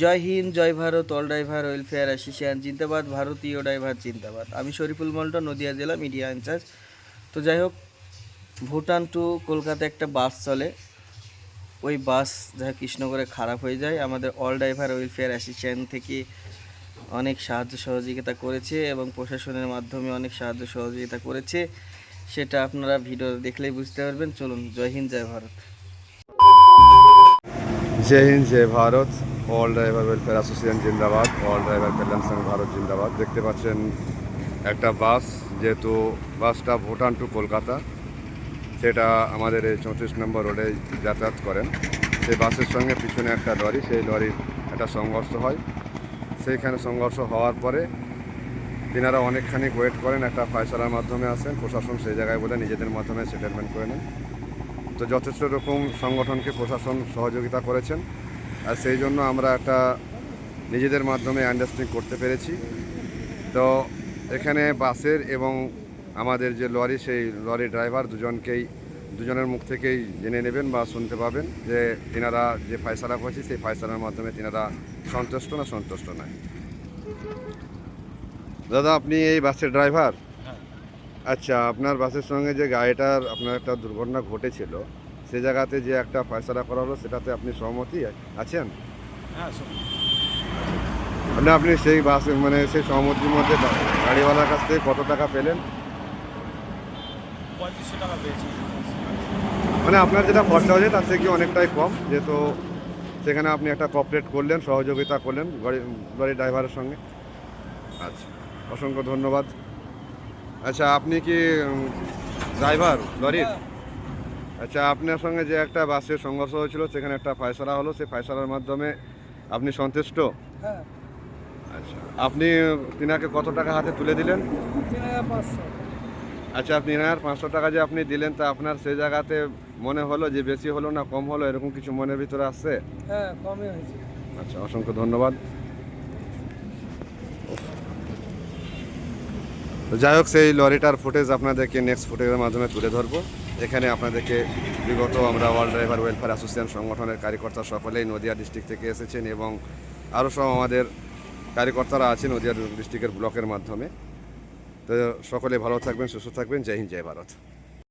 জয় হিন্দ, জয় Bharat all driver welfare association জিন্দাবাদ, ভারতীয় driver জিন্দাবাদ। আমি শরীফুল মল্টন, নদিয়া জেলা মিডিয়া ইনচার্জ তো যাই হোক, ভুটান টু কলকাতা একটা বাস চলে। ওই বাস যা কৃষ্ণগড়ে খারাপ হয়ে যায়। আমাদের অল ড্রাইভার ওয়েলফেয়ার অ্যাসোসিয়েশন থেকে অনেক সাহায্য সহযোগিতা করেছে এবং প্রশাসনের মাধ্যমে অনেক সাহায্য সহযোগিতা করেছে। সেটা আপনারা ভিডিও দেখলেই বুঝতে পারবেন। চলুন, জয় হিন্দ, জয় ভারত। জয় হিন্দ, জয় Bharat. All driver welfare association জিন্দাবাদ। অল ড্রাইভার কল্যাণ সংঘ ভারত জিন্দাবাদ। দেখতে পাচ্ছেন একটা বাস, যেহেতু বাসটা ভুটান টু কলকাতা, সেটা আমাদের এই চৌত্রিশ নম্বর রোডে যাতায়াত করেন। সেই বাসের সঙ্গে পিছনে একটা লরি, সেই লরির একটা সংঘর্ষ হয়। সেইখানে সংঘর্ষ হওয়ার পরে তিনারা অনেকখানি ওয়েট করেন, একটা ফয়সালার মাধ্যমে আসেন। প্রশাসন সেই জায়গায় বলে নিজেদের মাধ্যমে সেটেলমেন্ট করে নেন। তো যথেষ্ট রকম সংগঠনকে প্রশাসন সহযোগিতা করেছেন। আর সেই জন্য আমরা একটা নিজেদের মাধ্যমে আন্ডারস্ট্যান্ডিং করতে পেরেছি। তো এখানে বাসের এবং আমাদের যে লরি, সেই লরি ড্রাইভার দুজনকেই, দুজনের মুখ থেকেই জেনে নেবেন বা শুনতে পাবেন যে তিনারা যে ফয়সালা করেছে, সেই ফয়সালার মাধ্যমে তিনারা সন্তুষ্ট না সন্তুষ্ট নয়। দাদা, আপনি এই বাসের ড্রাইভার আচ্ছা আপনার বাসের সঙ্গে যে গাড়িটার আপনার একটা দুর্ঘটনা ঘটেছিল সে জায়গাতে যে একটা ফয়সলা করা হলো সেটাতে আপনি সহমতি আছেন? হ্যাঁ মানে আপনি সেই বাস মানে সেই সহমতির মধ্যে গাড়িওয়ালার কাছ থেকে কত টাকা পেলেন? পঁয়ত্রিশশো টাকা পেয়েছি। মানে আপনার যেটা খরচা হয়েছে তার থেকে অনেকটাই কম? যেহেতু সেখানে আপনি একটা কপারেট করলেন সহযোগিতা করলেন গাড়ি গাড়ি ড্রাইভারের সঙ্গে। আচ্ছা অসংখ্য ধন্যবাদ। আচ্ছা আপনি কি ড্রাইভার লরির আচ্ছা আপনার সঙ্গে যে একটা বাসের সংঘর্ষ হয়েছিল সেখানে একটা ফয়সলা হলো সেই ফয়সলার মাধ্যমে আপনি সন্তুষ্ট? হ্যাঁ। আচ্ছা আপনি তিনাকে কত টাকা হাতে তুলে দিলেন? আচ্ছা আপনি তিন পাঁচশো টাকা যে আপনি দিলেন তা আপনার সেই জায়গাতে মনে হলো যে বেশি হলো না কম হলো এরকম কিছু মনের ভিতরে আসছে? হ্যাঁ কমই হয়েছে। আচ্ছা অসংখ্য ধন্যবাদ। যাই হোক, সেই লরিটার ফুটেজ আপনাদেরকে নেক্সট ফুটেজের মাধ্যমে তুলে ধরবো। এখানে আপনাদেরকে বিগত আমরা ওয়ার্ল্ড ড্রাইভার ওয়েলফেয়ার অ্যাসোসিয়েশন সংগঠনের কার্যকর্তা সকলেই নদিয়া ডিস্ট্রিক্ট থেকে এসেছেন এবং আরও সব আমাদের কার্যকর্তারা আছেন নদিয়া ডিস্ট্রিক্টের ব্লকের মাধ্যমে। তো সকলে ভালো থাকবেন, সুস্থ থাকবেন। জয় হিন্দ, জয় ভারত।